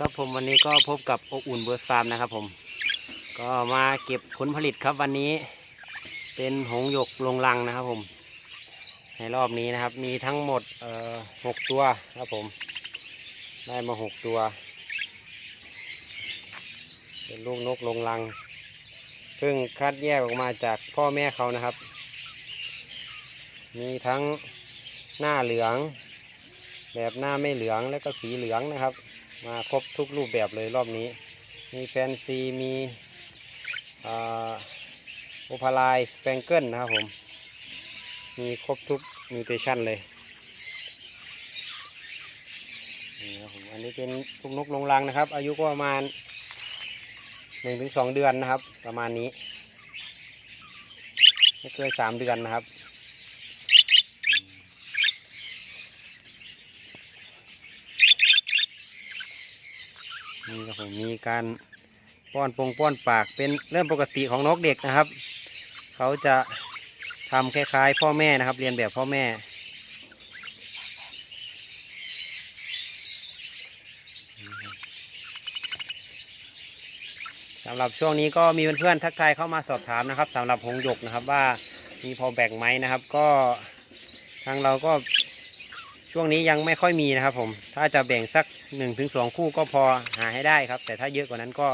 ครับผมวันนี้ก็พบกับอบอุ่นเบิร์ฟาร์มนะครับผม ก็มาเก็บผลผลิตครับวันนี้ เป็นหงหยกลงรังนะครับผม ในรอบนี้นะครับ มีทั้งหมดเอ่อหกตัวครับผม ได้มาหกตัว เป็นลูกนกลงรังเพิ่งคัดแยกออกมาจากพ่อแม่เขานะครับ มีทั้งหน้าเหลือง แบบหน้าไม่เหลืองและก็สีเหลืองนะครับ มาครบทุกรูปแบบเลยรอบนี้ มีแฟนซีมีโอพาลายสเปงเกิลนะครับผม มีครบทุกมิวเทชันเลยนี่ครับผมอันนี้เป็นพวกนกลงรังนะครับ อายุก็ประมาณหนึ่งถึงสองเดือนนะครับ ประมาณนี้ไม่เกินสามเดือนนะครับ นี่ครับผมมีการป้อนปงป้อนปากเป็นเรื่องปกติของนกเด็กนะครับ เขาจะทำคล้ายๆ พ่อแม่นะครับ เรียนแบบพ่อแม่ สำหรับช่วงนี้ก็มีเพื่อนๆทักทายเข้ามาสอบถามนะครับสำหรับหงส์หยกนะครับว่ามีพอแบ่งไหมนะครับ ก็ทางเราก็ ช่วงนี้ยังไม่ค่อยมีนะครับ ผม ถ้าจะแบ่งสัก1นถึงสคู่ก็พอหาให้ได้ครับ แต่ถ้าเยอะกว่านั้นก็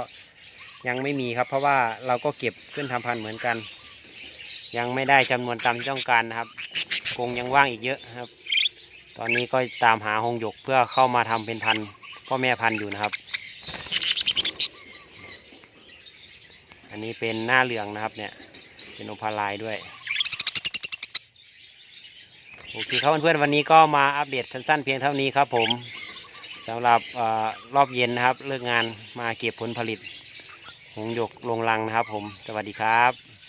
ยังไม่มีครับ เพราะว่าเราก็เก็บขึ้นทำพันธุ์เหมือนกัน ยังไม่ได้จำนวนตามที่ต้องการนะครับคงยังว่างอีกเยอะครับ ตอนนี้ก็ตามหาหงหยกเพื่อเข้ามาทำเป็นพันธุ์พ่อแม่พันธุ์อยู่นะครับ อันนี้เป็นหน้าเหลืองนะครับเนี่ยเป็นโอพาลายด้วย โอเคครับเพื่อนๆวันนี้ก็มาอัปเดตสั้นๆเพียงเท่านี้ครับผมสำหรับอรอบเย็นนะครับ เลิกงานมาเก็บผลผลิตหงหยกลงรังนะครับผมสวัสดีครับ